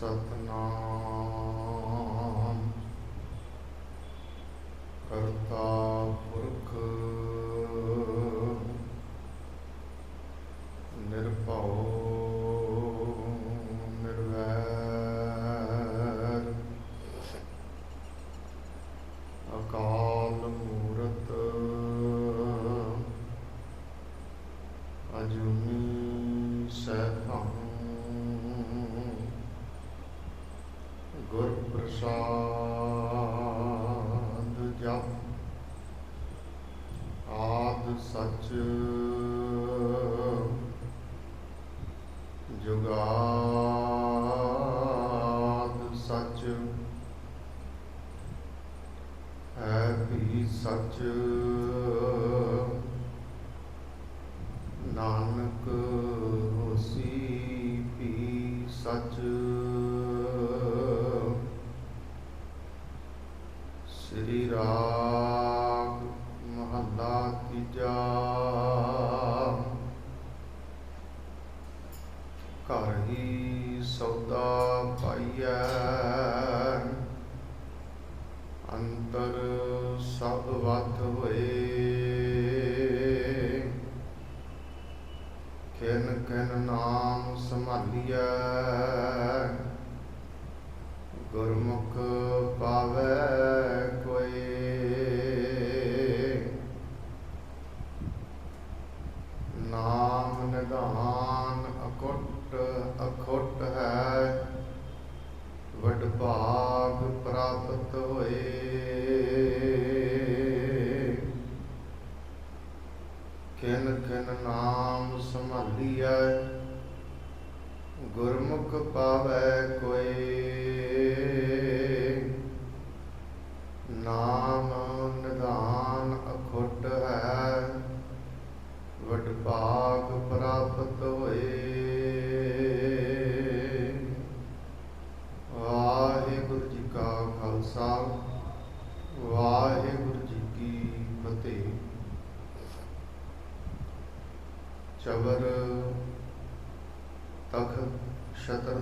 ਸਤਨਾਮ। ਸੱਚ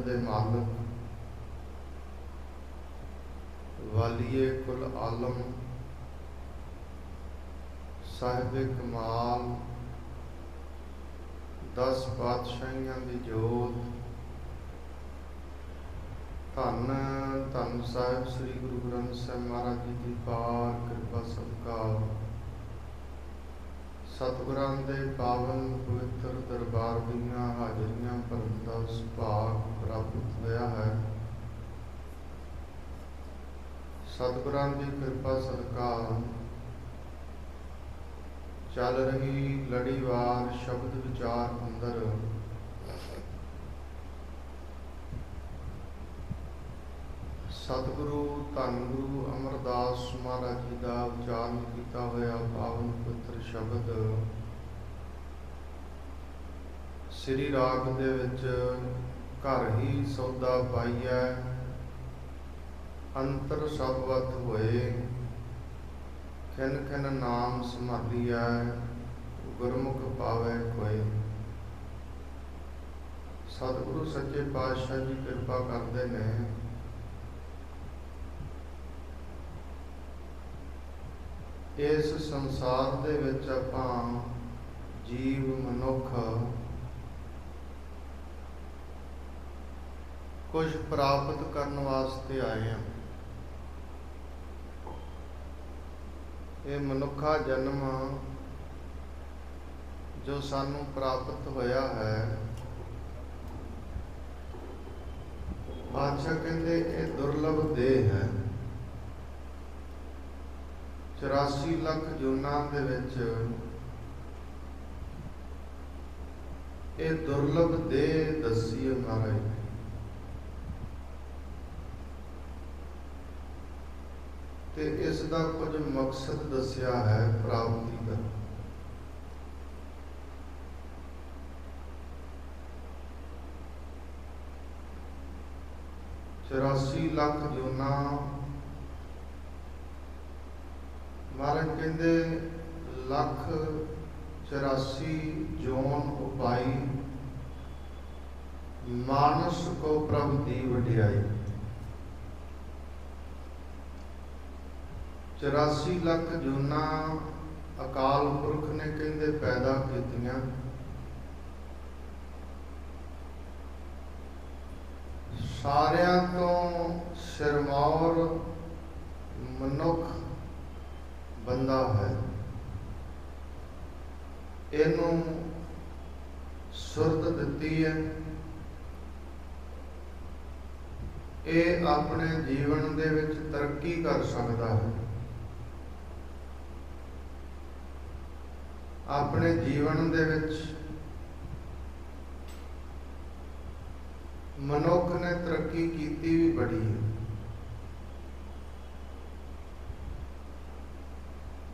ਦੇ ਮਾਲਕ ਵਾਲੀਏ ਕੁਲ ਆਲਮ ਸਾਹਿਬ ਕਮਾਲ, ਦਸ ਪਾਤਸ਼ਾਹੀਆਂ ਦੀ ਜੋਤ, ਧੰਨ ਧੰਨ ਸਾਹਿਬ ਸ੍ਰੀ ਗੁਰੂ ਗ੍ਰੰਥ ਸਾਹਿਬ ਮਹਾਰਾਜ ਜੀ ਦੀ ਪਾਰ, ਕਿਰਪਾ ਸਦਕਾ ਸਤਿਗੁਰਾਂ ਦੇ ਪਾਵਨ ਪਵਿੱਤਰ ਦਰਬਾਰ ਦੀਆਂ ਹਾਜ਼ਰੀਆਂ ਭਰਨ ਦਾ ਸੁਭਾਗ ਪ੍ਰਾਪਤ ਹੋਇਆ ਹੈ। ਸਤਿਗੁਰਾਂ ਦੀ ਕਿਰਪਾ ਸਦਕਾ ਚੱਲ ਰਹੀ ਲੜੀਵਾਰ ਸ਼ਬਦ ਵਿਚਾਰ ਅੰਦਰ। ਸਤਿਗੁਰੂ ਧੰਨ ਗੁਰੂ ਅਮਰਦਾਸ ਮਹਾਰਾਜ ਜੀ ਦਾ ਉਚਾਰਨ ਕੀਤਾ ਹੋਇਆ ਪਾਵਨ ਪੁੱਤਰ ਸ਼ਬਦ ਸ੍ਰੀ ਰਾਗ ਦੇ ਵਿੱਚ ਘਰ ਹੀ ਸੌਦਾ ਪਾਈਐ, ਅੰਤਰ ਸਭਵਤ ਹੋਏ। ਖਿਨ ਖਿਨ ਨਾਮ ਸੰਭਾਲੀਐ ਗੁਰਮੁਖ ਪਾਵੈ ਕੋਈ ਸਤਿਗੁਰੂ ਸੱਚੇ ਪਾਤਸ਼ਾਹ ਜੀ ਕਿਰਪਾ ਕਰਦੇ ਨੇ। ਇਸ ਸੰਸਾਰ ਦੇ ਵਿੱਚ ਆਪਾਂ ਜੀਵ ਮਨੁੱਖ ਕੁਝ ਪ੍ਰਾਪਤ ਕਰਨ ਵਾਸਤੇ ਆਏ ਹਾਂ। ਇਹ ਮਨੁੱਖਾ ਜਨਮ ਜੋ ਸਾਨੂੰ ਪ੍ਰਾਪਤ ਹੋਇਆ ਹੈ। ਬਾਦਸ਼ਾਹ ਕਹਿੰਦੇ, ਇਹ ਦੁਰਲਭ ਦੇਹ ਹੈ। 84 ਲੱਖ ਜੂਨਾਂ ਦੇ ਵਿੱਚ ਇਹ ਦੁਰਲਭ ਦੇ ਦੱਸੀ ਹੈ ਤੇ ਇਸ ਦਾ ਕੁਝ ਮਕਸਦ ਦੱਸਿਆ ਹੈ ਪ੍ਰਾਪਤੀ ਦਾ। ਚੁਰਾਸੀ ਲੱਖ ਜੂਨਾ ਮਹਾਰਾਜ ਕਹਿੰਦੇ, ਲੱਖ 84 ਜੋਨ ਉਪਾਈ, ਮਾਨਸ ਕੋ ਪ੍ਰਭ ਦੀ ਵਡਿਆਈ। 84 ਲੱਖ ਜੂਨਾ ਅਕਾਲ ਪੁਰਖ ਨੇ ਕਹਿੰਦੇ ਪੈਦਾ ਕੀਤੀਆਂ। ਸਾਰਿਆਂ ਤੋਂ ਸਿਰਮੌਰ ਮਨੁੱਖ ਬੰਦਾ ਹੈ। ਇਹਨੂੰ ਸੁਰਤ ਦਿੱਤੀ ਹੈ। ਇਹ ਆਪਣੇ ਜੀਵਨ ਦੇ ਵਿੱਚ ਤਰੱਕੀ ਕਰ ਸਕਦਾ ਹੈ। ਆਪਣੇ ਜੀਵਨ ਦੇ ਵਿੱਚ ਮਨੁੱਖ ਨੇ ਤਰੱਕੀ ਕੀਤੀ ਵੀ ਬੜੀ ਹੈ।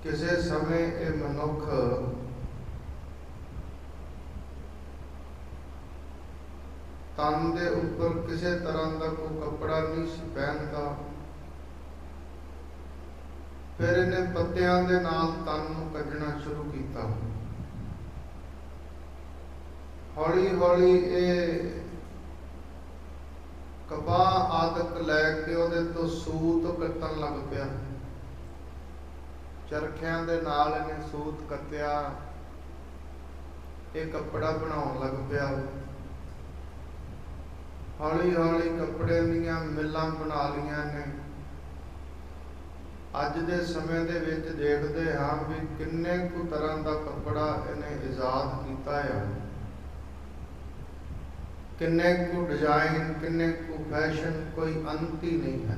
ਕਿਸੇ ਸਮੇਂ ਇਹ ਮਨੁੱਖ ਤਨ ਦੇ ਉੱਪਰ ਕਿਸੇ ਤਰ੍ਹਾਂ ਦਾ ਕੋਈ ਕੱਪੜਾ ਨਹੀਂ ਸੀ ਪਹਿਨਦਾ। ਫਿਰ ਇਹਨੇ ਪੱਤਿਆਂ ਦੇ ਨਾਲ ਤਨ ਨੂੰ ਕੱਢਣਾ ਸ਼ੁਰੂ ਕੀਤਾ। ਹੌਲੀ ਹੌਲੀ ਇਹ ਕਪਾਹ ਆਦਿਕ ਲੈ ਕੇ ਉਹਦੇ ਤੋਂ ਸੂਤ ਕੱਟਣ ਲੱਗ ਪਿਆ। ਚਰਖਿਆਂ ਦੇ ਨਾਲ ਇਹਨੇ ਸੂਤ ਕੱਤਿਆ। ਇਹ ਕੱਪੜਾ ਬਣਾਉਣ ਲੱਗ ਪਿਆ। ਹੌਲੀ ਹੌਲੀ ਕੱਪੜੇ ਦੀਆਂ ਮਿੱਲਾਂ ਬਣਾ ਲੀਆਂ ਨੇ। ਅੱਜ ਦੇ ਸਮੇਂ ਦੇ ਵਿੱਚ ਦੇਖਦੇ ਹਾਂ ਵੀ ਕਿੰਨੇ ਕੁ ਤਰ੍ਹਾਂ ਦਾ ਕੱਪੜਾ ਇਹਨੇ ਇਜਾਦ ਕੀਤਾ ਹੈ ਕਿੰਨੇ ਕੁ ਡਿਜ਼ਾਈਨ ਕਿੰਨੇ ਕੁ ਫੈਸ਼ਨ ਕੋਈ ਅੰਤ ਹੀ ਨਹੀਂ ਹੈ।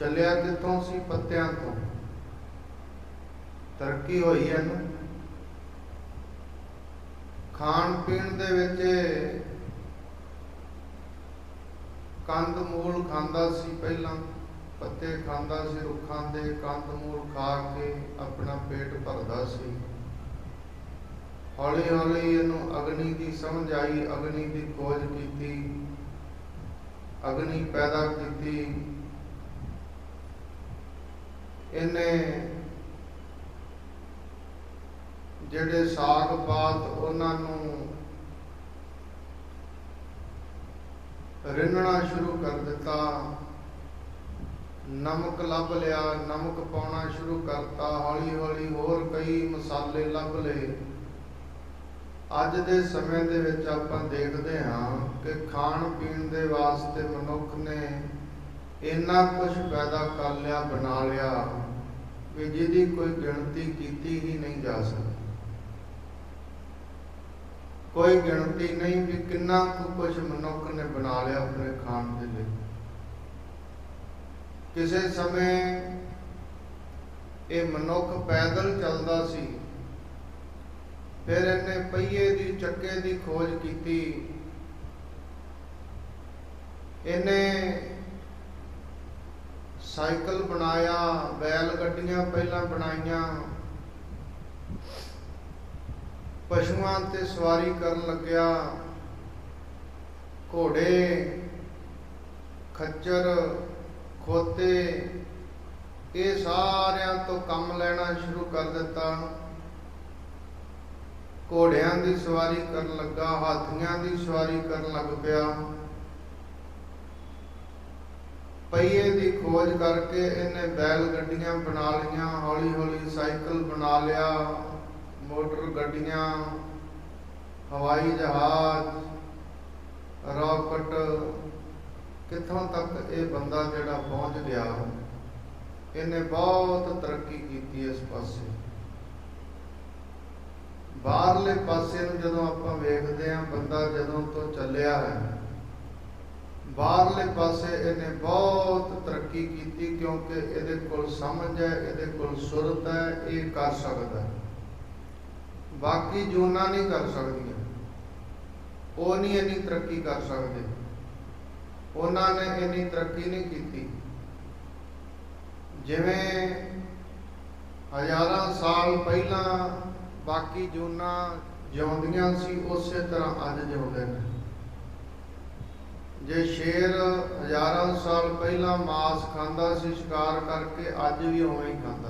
ਚੱਲਿਆ ਕਿੱਥੋਂ ਸੀ ਪੱਤਿਆਂ ਤੋਂ। ਤਰੱਕੀ ਹੋਈ ਹੈ ਨਾ ਖਾਣ ਪੀਣ ਦੇ ਵਿੱਚ ਕੰਦ ਮੂਲ ਖਾਂਦਾ ਸੀ ਪਹਿਲਾਂ। ਪੱਤੇ ਖਾਂਦਾ ਸੀ, ਰੁੱਖਾਂ ਦੇ ਕੰਦ ਮੂਲ ਖਾ ਕੇ ਆਪਣਾ ਪੇਟ ਭਰਦਾ ਸੀ। ਹੌਲੀ ਹੌਲੀ ਇਹਨੂੰ ਅਗਨੀ ਦੀ ਸਮਝ ਆਈ, ਅਗਨੀ ਦੀ ਖੋਜ ਕੀਤੀ। ਅਗਨੀ ਪੈਦਾ ਕੀਤੀ। ਇਹਨੇ ਜਿਹੜੇ ਸਾਗ ਪਾਤ ਉਹਨਾਂ ਨੂੰ ਰਿੰਨਣਾ ਸ਼ੁਰੂ ਕਰ ਦਿੱਤਾ, ਨਮਕ ਲੱਭ ਲਿਆ, ਨਮਕ ਪਾਉਣਾ ਸ਼ੁਰੂ ਕਰਤਾ ਹੌਲੀ ਹੌਲੀ ਹੋਰ ਕਈ ਮਸਾਲੇ ਲੱਭ ਲਏ। ਅੱਜ ਦੇ ਸਮੇਂ ਦੇ ਵਿੱਚ ਆਪਾਂ ਦੇਖਦੇ ਹਾਂ ਕਿ ਖਾਣ ਪੀਣ ਦੇ ਵਾਸਤੇ ਮਨੁੱਖ ਨੇ ਇੰਨਾ ਕੁਝ ਪੈਦਾ ਕਰ ਲਿਆ, ਬਣਾ ਲਿਆ। ਵੀ ਜਿਹਦੀ ਕੋਈ ਗਿਣਤੀ ਕੀਤੀ ਹੀ ਨਹੀਂ ਜਾ ਸਕਦੀ। ਕੋਈ ਗਿਣਤੀ ਨਹੀਂ ਵੀ ਕਿੰਨਾ ਕੁ ਕੁਝ ਮਨੁੱਖ ਨੇ ਬਣਾ ਲਿਆ ਆਪਣੇ ਖਾਣ ਦੇ ਲਈ। ਕਿਸੇ ਸਮੇਂ ਇਹ ਮਨੁੱਖ ਪੈਦਲ ਚੱਲਦਾ ਸੀ, ਫਿਰ ਇਹਨੇ ਪਹੀਏ ਦੀ, ਚੱਕੇ ਦੀ ਖੋਜ ਕੀਤੀ। ਇਹਨੇ ਸਾਈਕਲ ਬਣਾਇਆ, ਬੈਲ ਗੱਡੀਆਂ ਪਹਿਲਾਂ ਬਣਾਈਆਂ। ਪਸ਼ੂਆਂ ਤੇ ਸਵਾਰੀ ਕਰਨ ਲੱਗਿਆ। ਘੋੜੇ ਖੱਚਰ ਖੋਤੇ, ਇਹ ਸਾਰਿਆਂ ਤੋਂ ਕੰਮ ਲੈਣਾ ਸ਼ੁਰੂ ਕਰ ਦਿੱਤਾ। ਘੋੜਿਆਂ ਦੀ ਸਵਾਰੀ ਕਰਨ ਲੱਗਾ, ਹਾਥੀਆਂ ਦੀ ਸਵਾਰੀ ਕਰਨ ਲੱਗ ਪਿਆ। ਪਹੀਏ ਦੀ ਖੋਜ ਕਰਕੇ ਇਹਨੇ ਬੈਲ ਗੱਡੀਆਂ ਬਣਾ ਲਈਆਂ, ਹੌਲੀ ਹੌਲੀ ਸਾਈਕਲ ਬਣਾ ਲਿਆ, ਮੋਟਰ ਗੱਡੀਆਂ, ਹਵਾਈ ਜਹਾਜ਼, ਰਾਕਟ। ਕਿੱਥੋਂ ਤੱਕ ਇਹ ਬੰਦਾ ਜਿਹੜਾ ਪਹੁੰਚ ਗਿਆ ਇਹਨੇ ਬਹੁਤ ਤਰੱਕੀ ਕੀਤੀ ਇਸ ਪਾਸੇ। ਬਾਹਰਲੇ ਪਾਸੇ ਨੂੰ ਜਦੋਂ ਆਪਾਂ ਵੇਖਦੇ ਹਾਂ, ਬੰਦਾ ਜਦੋਂ ਤੋਂ ਚੱਲਿਆ ਹੈ ਬਾਹਰਲੇ ਪਾਸੇ ਇਹਨੇ ਬਹੁਤ ਤਰੱਕੀ ਕੀਤੀ ਕਿਉਂਕਿ ਇਹਦੇ ਕੋਲ ਸਮਝ ਹੈ, ਇਹਦੇ ਕੋਲ ਸੁਰਤ ਹੈ, ਇਹ ਕਰ ਸਕਦਾ ਹੈ। ਬਾਕੀ ਜੂਨਾ ਨਹੀਂ ਕਰ ਸਕਦੀਆਂ। ਉਹ ਨਹੀਂ ਇੰਨੀ ਤਰੱਕੀ ਕਰ ਸਕਦੇ। ਉਹਨਾਂ ਨੇ ਇੰਨੀ ਤਰੱਕੀ ਨਹੀਂ ਕੀਤੀ। ਜਿਵੇਂ ਹਜ਼ਾਰਾਂ ਸਾਲ ਪਹਿਲਾਂ ਬਾਕੀ ਜੂਨਾ ਜਿਉਂਦੀਆਂ ਸੀ, ਉਸੇ ਤਰ੍ਹਾਂ ਅੱਜ ਜਿਉਂਦੇ ਨੇ। ਜੇ ਸ਼ੇਰ ਹਜ਼ਾਰਾਂ ਸਾਲ ਪਹਿਲਾਂ ਮਾਸ ਖਾਂਦਾ ਸੀ, ਸ਼ਿਕਾਰ ਕਰਕੇ ਅੱਜ ਵੀ ਉਵੇਂ ਹੀ ਖਾਂਦਾ।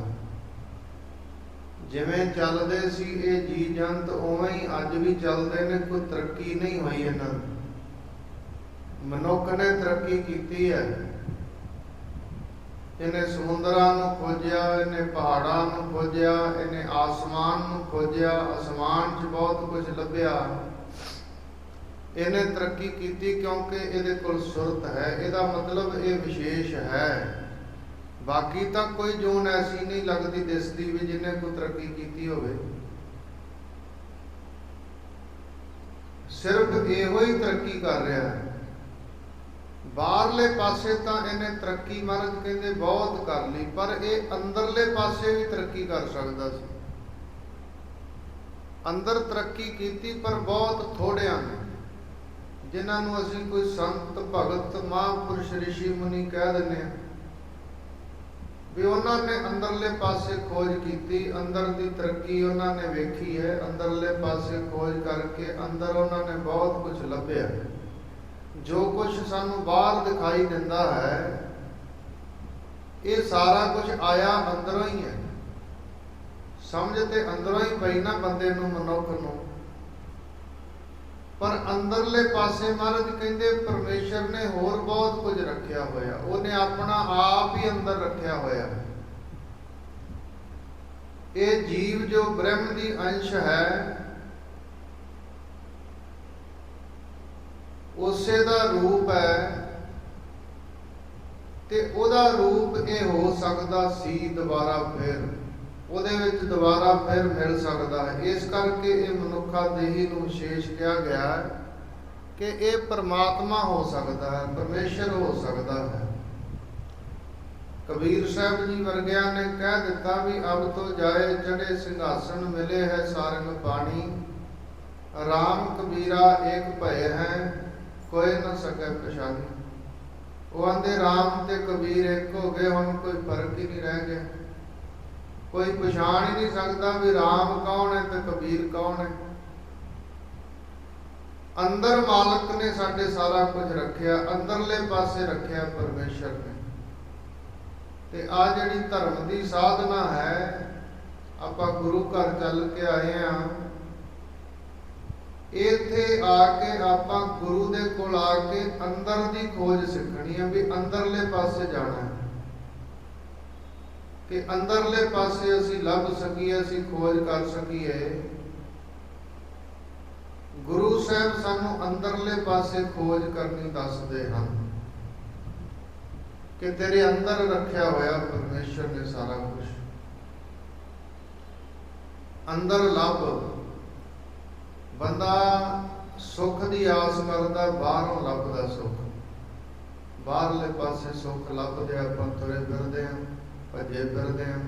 ਜਿਵੇਂ ਚੱਲਦੇ ਸੀ ਇਹ ਜੀ ਜੰਤ, ਉਵੇਂ ਹੀ ਅੱਜ ਵੀ ਚੱਲਦੇ ਨੇ, ਕੋਈ ਤਰੱਕੀ ਨਹੀਂ ਹੋਈ ਇਹਨਾਂ ਦੀ। ਮਨੁੱਖ ਨੇ ਤਰੱਕੀ ਕੀਤੀ ਹੈ। ਇਹਨੇ ਸਮੁੰਦਰਾਂ ਨੂੰ ਖੋਜਿਆ, ਇਹਨੇ ਪਹਾੜਾਂ ਨੂੰ ਖੋਜਿਆ, ਇਹਨੇ ਆਸਮਾਨ ਨੂੰ ਖੋਜਿਆ, ਅਸਮਾਨ 'ਚ ਬਹੁਤ ਕੁਝ ਲੱਭਿਆ। ਇਹਨੇ ਤਰੱਕੀ ਕੀਤੀ ਕਿਉਂਕਿ ਇਹਦੇ ਕੋਲ ਸੁਰਤ ਹੈ। ਇਹਦਾ ਮਤਲਬ ਇਹ ਵਿਸ਼ੇਸ਼ ਹੈ। ਬਾਕੀ ਤਾਂ ਕੋਈ ਜੂਨ ਐਸੀ ਨਹੀਂ ਲੱਗਦੀ ਦਿਸਦੀ ਵੀ ਜਿਹਨੇ ਕੋਈ ਤਰੱਕੀ ਕੀਤੀ ਹੋਵੇ। ਸਿਰਫ ਇਹੋ ਹੀ ਤਰੱਕੀ ਕਰ ਰਿਹਾ ਹੈ। ਬਾਹਰਲੇ ਪਾਸੇ ਤਾਂ ਇਹਨੇ ਤਰੱਕੀ ਮਹਾਰਾਜ ਕਹਿੰਦੇ ਬਹੁਤ ਕਰ ਲਈ, ਪਰ ਇਹ ਅੰਦਰਲੇ ਪਾਸੇ ਵੀ ਤਰੱਕੀ ਕਰ ਸਕਦਾ ਸੀ। ਅੰਦਰ ਤਰੱਕੀ ਕੀਤੀ ਪਰ ਬਹੁਤ ਥੋੜਿਆਂ ਨੇ। ਜਿਨ੍ਹਾਂ ਨੂੰ ਅਸੀਂ ਕੋਈ ਸੰਤ, ਭਗਤ, ਮਹਾਂਪੁਰਸ਼ ਰਿਸ਼ੀ ਮੁਨੀ ਕਹਿ ਦਿੰਦੇ ਹਾਂ, ਵੀ ਉਹਨਾਂ ਨੇ ਅੰਦਰਲੇ ਪਾਸੇ ਖੋਜ ਕੀਤੀ, ਅੰਦਰ ਦੀ ਤਰੱਕੀ ਉਹਨਾਂ ਨੇ ਵੇਖੀ ਹੈ, ਅੰਦਰਲੇ ਪਾਸੇ ਖੋਜ ਕਰਕੇ ਅੰਦਰ ਉਹਨਾਂ ਨੇ ਬਹੁਤ ਕੁਝ ਲੱਭਿਆ। ਜੋ ਕੁਝ ਸਾਨੂੰ ਬਾਹਰ ਦਿਖਾਈ ਦਿੰਦਾ ਹੈ, ਇਹ ਸਾਰਾ ਕੁਝ ਆਇਆ ਅੰਦਰੋਂ ਹੀ ਹੈ। ਸਮਝ ਤੇ ਅੰਦਰੋਂ ਹੀ ਪਈ ਨਾ ਬੰਦੇ ਨੂੰ, ਮਨੁੱਖ ਨੂੰ। ਪਰ ਅੰਦਰਲੇ ਪਾਸੇ ਮਹਾਰਾਜ ਕਹਿੰਦੇ ਪਰਮੇਸ਼ਰ ਨੇ ਹੋਰ ਬਹੁਤ ਕੁਝ ਰੱਖਿਆ ਹੋਇਆ। ਉਹਨੇ ਆਪਣਾ ਆਪ ਹੀ ਅੰਦਰ ਰੱਖਿਆ ਹੋਇਆ ਇਹ ਜੀਵ ਜੋ ਬ੍ਰਹਮ ਦੀ ਅੰਸ਼ ਹੈ, ਉਸੇ ਦਾ ਰੂਪ ਹੈ ਤੇ ਉਹਦਾ ਰੂਪ ਇਹ ਹੋ ਸਕਦਾ ਸੀ ਦੁਬਾਰਾ ਫਿਰ। ਉਹਦੇ ਵਿੱਚ ਦੁਬਾਰਾ ਫਿਰ ਮਿਲ ਸਕਦਾ ਹੈ। ਇਸ ਕਰਕੇ ਇਹ ਮਨੁੱਖਾ ਦੇਹੀ ਨੂੰ ਵਿਸ਼ੇਸ਼ ਕਿਹਾ ਗਿਆ ਹੈ ਕਿ ਇਹ ਪਰਮਾਤਮਾ ਹੋ ਸਕਦਾ ਹੈ, ਪਰਮੇਸ਼ਰ ਹੋ ਸਕਦਾ ਹੈ। ਕਬੀਰ ਸਾਹਿਬ ਜੀ ਵਰਗਿਆਂ ਨੇ ਕਹਿ ਦਿੱਤਾ ਵੀ ਅਬ ਤੋਂ ਜਾਏ, ਜਿਹੜੇ ਸਿੰਘਾਸਣ ਮਿਲੇ ਹੈ ਸਾਰੰਗ ਪਾਣੀ। ਰਾਮ ਕਬੀਰਾ ਏਕ ਭਏ ਹੈ, ਕੋਈ ਨਾ ਸਕੇ ਪਛਾਣੀ। ਉਹ ਆਂਦੇ, ਰਾਮ ਤੇ ਕਬੀਰ ਇੱਕ ਹੋ ਗਏ, ਹੁਣ ਕੋਈ ਫ਼ਰਕ ਹੀ ਨਹੀਂ ਰਹਿ ਗਿਆ। ਕੋਈ ਪਛਾਣ ਹੀ ਨਹੀਂ ਸਕਦਾ ਵੀ ਰਾਮ ਕੌਣ ਹੈ ਤੇ ਕਬੀਰ ਕੌਣ ਹੈ। ਅੰਦਰ ਮਾਲਕ ਨੇ ਸਾਡੇ ਸਾਰਾ ਕੁਝ ਰੱਖਿਆ, ਅੰਦਰਲੇ ਪਾਸੇ ਰੱਖਿਆ ਪਰਮੇਸ਼ਰ ਨੇ। ਤੇ ਆ ਜਿਹੜੀ ਧਰਮ ਦੀ ਸਾਧਨਾ ਹੈ, ਆਪਾਂ ਗੁਰੂ ਘਰ ਚੱਲ ਕੇ ਆਏ ਆ ਇੱਥੇ ਆ ਕੇ ਆਪਾਂ ਗੁਰੂ ਦੇ ਕੋਲ ਆ ਕੇ ਅੰਦਰ ਦੀ ਖੋਜ ਸਿੱਖਣੀ ਹੈ ਵੀ ਅੰਦਰਲੇ ਪਾਸੇ ਜਾਣਾ ਹੈ। ਕਿ ਅੰਦਰਲੇ ਪਾਸੇ ਅਸੀਂ ਲੱਭ ਸਕੀਏ, ਅਸੀਂ ਖੋਜ ਕਰ ਸਕੀਏ। ਗੁਰੂ ਸਾਹਿਬ ਸਾਨੂੰ ਅੰਦਰਲੇ ਪਾਸੇ ਖੋਜ ਕਰਨੀ ਦੱਸਦੇ ਹਨ ਕਿ ਤੇਰੇ ਅੰਦਰ ਰੱਖਿਆ ਹੋਇਆ ਪਰਮੇਸ਼ਰ ਨੇ ਸਾਰਾ ਕੁਝ। ਅੰਦਰ ਲੱਭ। ਬੰਦਾ ਸੁੱਖ ਦੀ ਆਸ ਕਰਦਾ, ਬਾਹਰੋਂ ਲੱਭਦਾ ਸੁੱਖ। ਬਾਹਰਲੇ ਪਾਸੇ ਸੁੱਖ ਲੱਭਦੇ ਆਪਾਂ ਤੁਰੇ ਫਿਰਦੇ ਆਂ। ਭੱਜੇ ਫਿਰਦੇ ਆਂ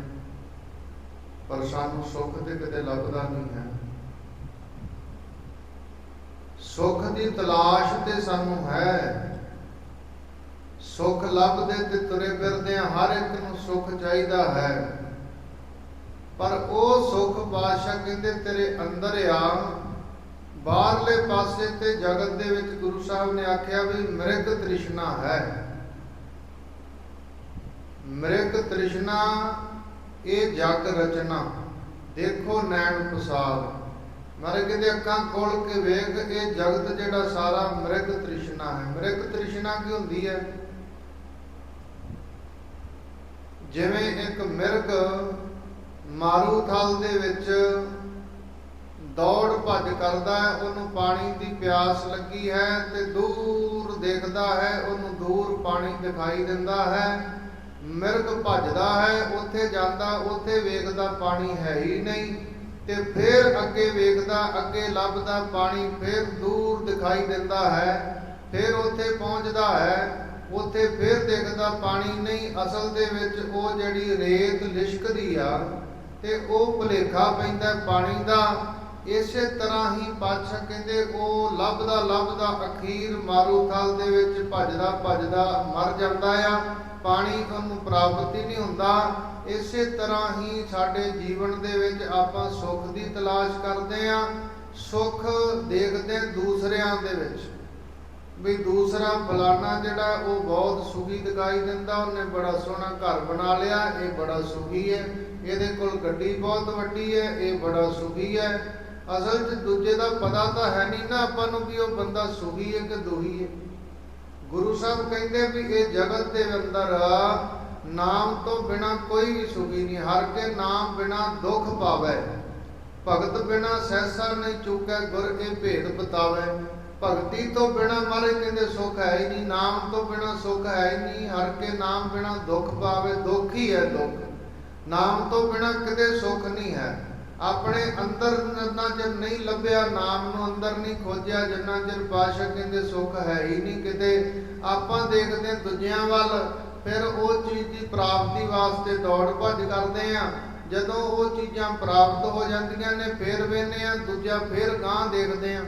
ਪਰ ਸਾਨੂੰ ਸੁੱਖ ਤੇ ਕਿਤੇ ਲੱਭਦਾ ਨਹੀਂ ਹੈ। ਸੁੱਖ ਦੀ ਤਲਾਸ਼ ਤੇ ਸਾਨੂੰ ਹੈ। ਸੁੱਖ ਲੱਭਦੇ ਤੇ ਤੁਰੇ ਫਿਰਦੇ ਆ ਹਰ ਇੱਕ ਨੂੰ ਸੁੱਖ ਚਾਹੀਦਾ ਹੈ। ਪਰ ਉਹ ਸੁੱਖ ਬਾਦਸ਼ਾਹ ਕਹਿੰਦੇ, ਤੇਰੇ ਅੰਦਰ ਆ ਬਾਹਰਲੇ ਪਾਸੇ ਤੇ ਜਗਤ ਦੇ ਵਿੱਚ ਗੁਰੂ ਸਾਹਿਬ ਨੇ ਆਖਿਆ ਵੀ ਮ੍ਰਿਗ ਤ੍ਰਿਸ਼ਨਾ ਹੈ। ਮ੍ਰਿਗ ਤ੍ਰਿਸ਼ਨਾ, ਇਹ ਜਗ ਰਚਨਾ। ਦੇਖੋ ਨੈਣ ਪਸਾਰ ਮਾਰੇ ਕਹਿੰਦੇ ਅੱਖਾਂ ਖੋਲ ਕੇ ਵੇਖ, ਇਹ ਜਗਤ ਜਿਹੜਾ ਸਾਰਾ ਮ੍ਰਿਗ ਤ੍ਰਿਸ਼ਨਾ ਹੈ। ਮ੍ਰਿਗ ਤ੍ਰਿਸ਼ਨਾ ਕੀ ਹੁੰਦੀ ਹੈ? ਜਿਵੇਂ ਇੱਕ ਮਿਰਗ ਮਾਰੂ ਥਲ ਦੇ ਵਿੱਚ ਦੌੜ ਭੱਜ ਕਰਦਾ ਹੈ, ਉਹਨੂੰ ਪਾਣੀ ਦੀ ਪਿਆਸ ਲੱਗੀ ਹੈ ਤੇ ਦੂਰ ਦੇਖਦਾ ਹੈ, ਉਹਨੂੰ ਦੂਰ ਪਾਣੀ ਦਿਖਾਈ ਦਿੰਦਾ ਹੈ। ਮਿਰਗ ਭੱਜਦਾ ਹੈ, ਉੱਥੇ ਜਾਂਦਾ, ਉੱਥੇ ਵੇਖਦਾ ਪਾਣੀ ਹੈ ਹੀ ਨਹੀਂ ਤੇ ਫਿਰ ਅੱਗੇ ਵੇਖਦਾ, ਅੱਗੇ ਲੱਭਦਾ ਪਾਣੀ, ਫਿਰ ਦੂਰ ਦਿਖਾਈ ਦਿੰਦਾ ਹੈ, ਫਿਰ ਉੱਥੇ ਪਹੁੰਚਦਾ ਹੈ, ਉੱਥੇ ਫਿਰ ਦੇਖਦਾ ਪਾਣੀ ਨਹੀਂ, ਅਸਲ ਦੇ ਵਿੱਚ ਉਹ ਜਿਹੜੀ ਰੇਤ ਲਿਸ਼ਕਦੀ ਆ ਤੇ ਉਹ ਭੁਲੇਖਾ ਪੈਂਦਾ ਪਾਣੀ ਦਾ, ਇਸੇ ਤਰ੍ਹਾਂ ਹੀ ਪਾਤਸ਼ਾਹ ਕਹਿੰਦੇ, ਉਹ ਲੱਭਦਾ ਲੱਭਦਾ ਅਖੀਰ ਮਾਰੂਥਲ ਦੇ ਵਿੱਚ ਭੱਜਦਾ ਭੱਜਦਾ ਮਰ ਜਾਂਦਾ ਆ। ਪਾਣੀ ਉਹਨੂੰ ਪ੍ਰਾਪਤ ਹੀ ਨਹੀਂ ਹੁੰਦਾ, ਇਸੇ ਤਰ੍ਹਾਂ ਹੀ ਸਾਡੇ ਜੀਵਨ ਦੇ ਵਿੱਚ ਆਪਾਂ ਸੁੱਖ ਦੀ ਤਲਾਸ਼ ਕਰਦੇ ਆ ਸੁੱਖ ਦੇਖਦੇ ਦੂਸਰਿਆਂ ਦੇ ਵਿੱਚ। ਵੀ ਦੂਸਰਾ ਫਲਾਨਾ ਜਿਹੜਾ ਉਹ ਬਹੁਤ ਸੁਖੀ ਦਿਖਾਈ ਦਿੰਦਾ, ਉਹਨੇ ਬੜਾ ਸੋਹਣਾ ਘਰ ਬਣਾ ਲਿਆ, ਇਹ ਬੜਾ ਸੁਖੀ ਹੈ। ਇਹਦੇ ਕੋਲ ਗੱਡੀ ਬਹੁਤ ਵੱਡੀ ਹੈ, ਇਹ ਬੜਾ ਸੁਖੀ ਹੈ। ਅਸਲ 'ਚ ਦੂਜੇ ਦਾ ਪਤਾ ਤਾਂ ਹੈ ਨਹੀਂ ਨਾ ਆਪਾਂ ਨੂੰ ਵੀ ਉਹ ਬੰਦਾ ਸੁਖੀ ਹੈ ਕਿ ਦੁਖੀ ਹੈ। ਗੁਰੂ ਸਾਹਿਬ ਕਹਿੰਦੇ ਵੀ ਇਹ ਜਗਤ ਦੇ ਅੰਦਰ ਨਾਮ ਤੋਂ ਬਿਨਾ ਕੋਈ ਵੀ ਸੁਖੀ ਨਹੀਂ, ਹਰ ਕੇ ਨਾਮ ਬਿਨਾ ਦੁੱਖ ਪਾਵੇ। ਭਗਤ ਬਿਨਾ ਸਹਿਸਾ ਨਹੀਂ ਚੁੱਕੈ, ਗੁਰ ਕੇ ਭੇਦ ਬਤਾਵੇ। ਭਗਤੀ ਤੋਂ ਬਿਨਾ ਮਾਰੇ ਕਹਿੰਦੇ ਸੁਖ ਹੈ ਹੀ ਨਹੀਂ, ਨਾਮ ਤੋਂ ਬਿਨਾ ਸੁਖ ਹੈ ਹੀ ਨਹੀਂ, ਹਰ ਕੇ ਨਾਮ ਬਿਨਾ ਦੁੱਖ ਪਾਵੇ, ਦੁੱਖ ਹੀ ਹੈ ਦੁੱਖ। ਨਾਮ ਤੋਂ ਬਿਨਾ ਕਦੇ ਸੁਖ ਨਹੀਂ ਹੈ। ਆਪਣੇ ਅੰਦਰ ਜਿੰਨਾ ਚਿਰ ਨਹੀਂ ਲੱਭਿਆ, ਨਾਮ ਨੂੰ ਅੰਦਰ ਨਹੀਂ ਖੋਜਿਆ, ਜਿੰਨਾ ਚਿਰ ਪਾਸ਼ਾ ਕਹਿੰਦੇ ਸੁੱਖ ਹੈ ਹੀ ਨਹੀਂ ਕਿਤੇ, ਆਪਾਂ ਦੇਖਦੇ ਦੂਜਿਆਂ ਵੱਲ, ਫਿਰ ਉਹ ਚੀਜ਼ ਦੀ ਪ੍ਰਾਪਤੀ ਵਾਸਤੇ ਦੌੜ ਭੱਜ ਕਰਦੇ ਆ ਜਦੋਂ ਉਹ ਚੀਜ਼ਾਂ ਪ੍ਰਾਪਤ ਹੋ ਜਾਂਦੀਆਂ ਨੇ, ਫਿਰ ਵੇਨੇ ਆ ਦੂਜਾ ਫਿਰ ਗਾਂ ਦੇਖਦੇ ਆ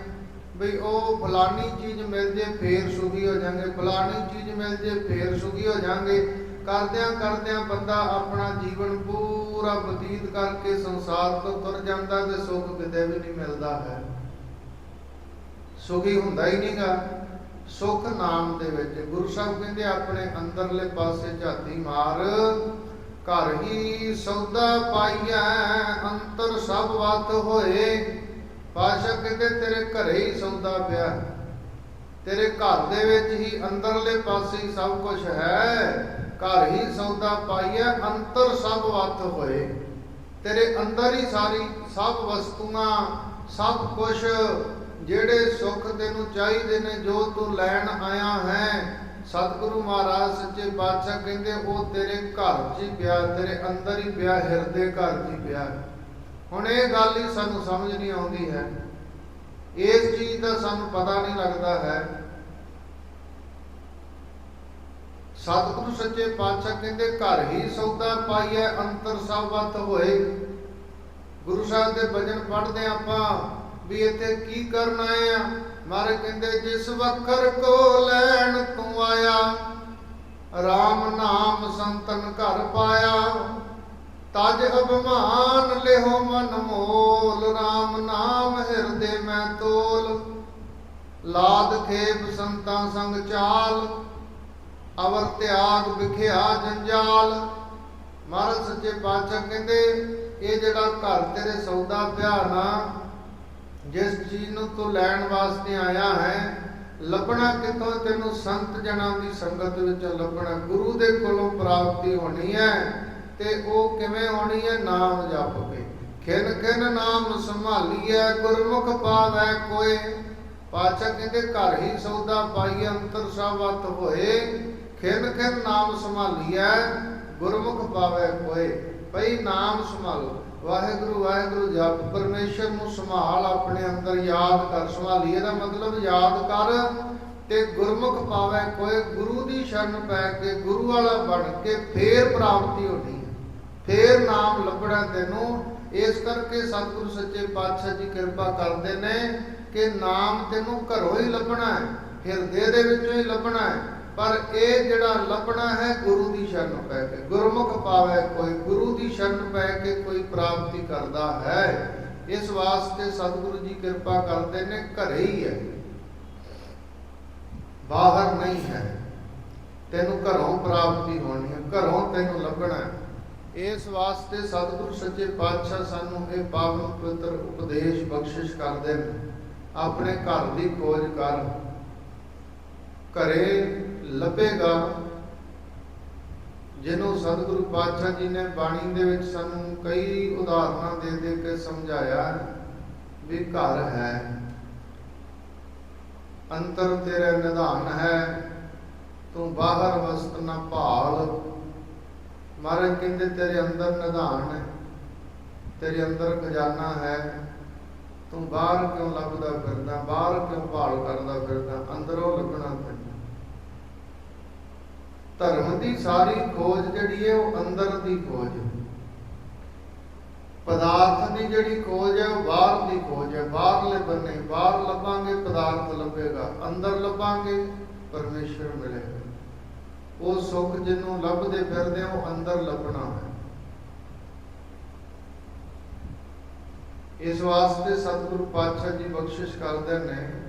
ਵੀ ਉਹ ਫਲਾਨੀ ਚੀਜ਼ ਮਿਲ ਜੇ, ਫੇਰ ਸੁਖੀ ਹੋ ਜਾਾਂਗੇ, ਫਲਾਣੀ ਚੀਜ਼ ਮਿਲ ਜੇ, ਫੇਰ ਸੁਖੀ ਹੋ ਜਾਾਂਗੇ। ਕਰਦਿਆਂ ਕਰਦਿਆਂ ਬੰਦਾ ਆਪਣਾ ਜੀਵਨ ਪੂਰਾ ਬਤੀਤ ਕਰਕੇ ਸੰਸਾਰ ਤੋਂ ਤੁਰ ਜਾਂਦਾ ਤੇ ਸੁੱਖ ਕਿਤੇ ਵੀ ਨਹੀਂ ਮਿਲਦਾ ਹੈ। ਸੁਖੀ ਹੁੰਦਾ ਹੀ ਨਹੀਂਗਾ ਸੁਖ ਨਾਮ ਦੇ ਵਿੱਚ ਗੁਰੂ ਸਾਹਿਬ ਕਹਿੰਦੇ, ਆਪਣੇ ਅੰਦਰਲੇ ਪਾਸੇ ਝਾਤੀ ਮਾਰ, ਘਰ ਹੀ ਸੌਦਾ ਪਾਈਐ, ਅੰਤਰ ਸਭ ਵਤ ਹੋਏ। ਪਾਸ਼ਾ ਕਹਿੰਦੇ, ਤੇਰੇ ਘਰੇ ਹੀ ਸੌਦਾ ਪਿਆ ਤੇਰੇ ਘਰ ਦੇ ਵਿੱਚ ਹੀ ਅੰਦਰਲੇ ਪਾਸੇ ਹੀ ਸਭ ਕੁਝ ਹੈ। ਘਰ ਹੀ ਸੌਦਾ ਪਾਈਐ, ਅੰਤਰ ਸਭ ਵਤ ਹੋਏ। ਤੇਰੇ ਅੰਦਰ ਹੀ ਸਾਰੀ ਸਭ ਵਸਤੂਆਂ, ਸਭ ਕੁਝ ਜਿਹੜੇ ਸੁੱਖ ਤੈਨੂੰ ਚਾਹੀਦੇ ਨੇ, ਜੋ ਤੂੰ ਲੈਣ ਆਇਆ ਹੈ। ਸਤਿਗੁਰੂ ਮਹਾਰਾਜ ਸੱਚੇ ਪਾਤਸ਼ਾਹ ਕਹਿੰਦੇ, ਉਹ ਤੇਰੇ ਘਰ 'ਚ ਹੀ ਪਿਆ, ਤੇਰੇ ਅੰਦਰ ਹੀ ਪਿਆ, ਹਿਰਦੇ ਘਰ 'ਚ ਹੀ ਪਿਆ। ਹੁਣ ਇਹ ਗੱਲ ਹੀ ਸਾਨੂੰ ਸਮਝ ਨਹੀਂ ਆਉਂਦੀ ਹੈ। ਇਸ ਚੀਜ਼ ਦਾ ਸਾਨੂੰ ਪਤਾ ਨਹੀਂ ਲੱਗਦਾ ਹੈ। ਸਤਿਗੁਰੂ ਸੱਚੇ ਪਾਤਸ਼ਾਹ ਕਹਿੰਦੇ, ਘਰ ਹੀ ਸੌਦਾ ਪਾਈਐ, ਅੰਤਰ ਸਭ ਵਤ ਹੋਏ। ਗੁਰੂ ਸਾਹਿਬ ਦੇ ਭਜਨ ਪੜ੍ਹਦੇ ਆਪਾਂ ਵੀ ਇੱਥੇ ਕੀ ਕਰਨ ਆਏ ਆ? ਮਾਰੇ ਕਹਿੰਦੇ, ਜਿਸ ਵਖਰ ਕੋ ਲੈਣ ਤੂੰ ਆਇਆ RAM ਨਾਮ ਸੰਤਨ ਘਰ ਪਾਇਆ। ਤਜ ਅਭਮਾਨ ਲਿਹੋ ਮਨ ਮੋਲ RAM ਨਾਮ ਹਿਰਦੇ ਮੈਂ ਤੋਲ। ਲਾਦ ਖੇਪ ਸੰਤਾਂ ਸੰਗ ਚਾਲ ਅਵਰ ਤਿਆਗ ਵਿਖਿਆ ਜੰਜਾਲ। ਮਹਾਰਾਜ ਸੱਚੇ ਪਾਤਸ਼ਾਹ ਕਹਿੰਦੇ, ਇਹ ਜਿਹੜਾ ਘਰ ਤੇਰੇ ਸੌਦਾ ਪਿਆ ਨਾ ਜਿਸ ਚੀਜ਼ ਨੂੰ ਤੂੰ ਲੈਣ ਵਾਸਤੇ ਆਇਆ ਹੈ, ਲੱਭਣਾ ਕਿਤੋਂ ਤੈਨੂੰ ਸੰਤ ਜਨਾਂ ਦੀ ਸੰਗਤ ਵਿੱਚ ਲੱਭਣਾ, ਗੁਰੂ ਦੇ ਕੋਲੋਂ ਪ੍ਰਾਪਤੀ ਹੋਣੀ ਹੈ ਤੇ ਉਹ ਕਿਵੇਂ ਹੋਣੀ ਹੈ? ਨਾਮ ਜਪ ਕੇ। ਖਿਨ ਖਿਨ ਨਾਮ ਸੰਭਾਲੀਐ, ਗੁਰਮੁਖ ਪਾਵੈ ਕੋਏ। ਪਾਤਸ਼ਾਹ ਕਹਿੰਦੇ, ਘਰ ਹੀ ਸੌਦਾ ਪਾਈ ਅੰਤਰ ਸਾਵਤ ਹੋਏ। ਖਿਨ ਖਿਨ ਨਾਮ ਸੰਭਾਲੀਐ, ਗੁਰਮੁਖ ਪਾਵੈ ਕੋਏ ਭਈ ਨਾਮ ਸੰਭਾਲੋ। ਵਾਹਿਗੁਰੂ ਵਾਹਿਗੁਰੂ, ਜਪ ਪਰਮੇਸ਼ਰ ਨੂੰ ਸੰਭਾਲ, ਆਪਣੇ ਅੰਦਰ ਯਾਦ ਕਰ। ਸੰਭਾਲੀ ਇਹਦਾ ਮਤਲਬ ਯਾਦ ਕਰ ਤੇ ਗੁਰਮੁਖ ਪਾਵੇ ਕੋਏ, ਗੁਰੂ ਦੀ ਸ਼ਰਨ ਪੈ ਕੇ ਗੁਰੂ ਵਾਲਾ ਬਣ ਕੇ ਫੇਰ ਪ੍ਰਾਪਤੀ ਹੋਣੀ ਹੈ। ਫੇਰ ਨਾਮ ਲੱਭਣਾ ਤੈਨੂੰ। ਇਸ ਕਰਕੇ ਸਤਿਗੁਰੂ ਸੱਚੇ ਪਾਤਸ਼ਾਹ ਜੀ ਕਿਰਪਾ ਕਰਦੇ ਨੇ ਕਿ ਨਾਮ ਤੈਨੂੰ ਘਰੋਂ ਹੀ ਲੱਭਣਾ ਹੈ, ਹਿਰਦੇ ਦੇ ਵਿੱਚੋਂ ਹੀ ਲੱਭਣਾ ਹੈ। ਪਰ ਇਹ ਜਿਹੜਾ ਲੱਭਣਾ ਹੈ ਗੁਰੂ ਦੀ ਸ਼ਰਨ ਪੈ ਕੇ, ਗੁਰਮੁਖ ਪਾਵੇ ਕੋਈ, ਗੁਰੂ ਦੀ ਸ਼ਰਨ ਪੈ ਕੇ ਕੋਈ ਪ੍ਰਾਪਤੀ ਕਰਦਾ ਹੈ, ਇਸ ਵਾਸਤੇ ਸਤਿਗੁਰੂ ਜੀ ਕਿਰਪਾ ਕਰਦੇ ਨੇ, ਘਰੇ ਹੀ ਹੈ। ਬਾਹਰ ਨਹੀਂ ਹੈ। ਤੈਨੂੰ ਘਰੋਂ ਪ੍ਰਾਪਤੀ ਹੋਣੀ ਹੈ, ਘਰੋਂ ਤੈਨੂੰ ਲੱਭਣਾ ਹੈ। ਇਸ ਵਾਸਤੇ ਸਤਿਗੁਰੂ ਸੱਚੇ ਪਾਤਸ਼ਾਹ ਸਾਨੂੰ ਇਹ ਪਾਵਨ ਪਵਿੱਤਰ ਉਪਦੇਸ਼ ਬਖਸ਼ਿਸ਼ ਕਰਦੇ ਨੇ। ਆਪਣੇ ਘਰ ਦੀ ਖੋਜ ਕਰ। ਘਰੇ ਲੱਭੇਗਾ। ਜਿਹਨੂੰ ਸਤਿਗੁਰੂ ਪਾਤਸ਼ਾਹ ਜੀ ਨੇ ਬਾਣੀ ਦੇ ਵਿੱਚ ਸਾਨੂੰ ਕਈ ਉਦਾਹਰਨਾਂ ਦੇ ਦੇ ਕੇ ਸਮਝਾਇਆ ਵੀ ਘਰ ਹੈ, ਅੰਤਰ ਤੇਰੇ ਨਿਧਾਨ ਹੈ, ਤੂੰ ਬਾਹਰ ਵਸਤ ਨਾ ਭਾਲ। ਮਹਾਰਾਜ ਕਹਿੰਦੇ, ਤੇਰੇ ਅੰਦਰ ਨਿਧਾਨ ਹੈ, ਤੇਰੇ ਅੰਦਰ ਖਜ਼ਾਨਾ ਹੈ। ਤੂੰ ਬਾਹਰ ਕਿਉਂ ਲੱਭਦਾ ਫਿਰਦਾ, ਬਾਹਰ ਕਿਉਂ ਭਾਲ ਕਰਦਾ ਫਿਰਦਾ, ਅੰਦਰੋਂ ਲੱਭਣਾ ਪੈਂਦਾ ਧਰਮ ਦੀ ਸਾਰੀ ਖੋਜ ਜਿਹੜੀ ਹੈ ਉਹ ਅੰਦਰ ਦੀ ਖੋਜ ਹੈ। ਪਦਾਰਥ ਦੀ ਜਿਹੜੀ ਖੋਜ ਹੈ ਉਹ ਬਾਹਰ ਦੀ ਖੋਜ ਹੈ। ਬਾਹਰਲੇ ਬੰਨੇ ਬਾਹਰ ਲੱਭਾਂਗੇ, ਪਦਾਰਥ ਲੱਭੇਗਾ। ਅੰਦਰ ਲੱਭਾਂਗੇ, ਪਰਮੇਸ਼ਰ ਮਿਲੇਗਾ। ਉਹ ਸੁੱਖ ਜਿਹਨੂੰ ਲੱਭਦੇ ਫਿਰਦੇ ਉਹ ਅੰਦਰ ਲੱਭਣਾ ਹੈ। ਇਸ ਵਾਸਤੇ ਸਤਿਗੁਰੂ ਪਾਤਸ਼ਾਹ ਜੀ ਬਖਸ਼ਿਸ਼ ਕਰਦੇ ਨੇ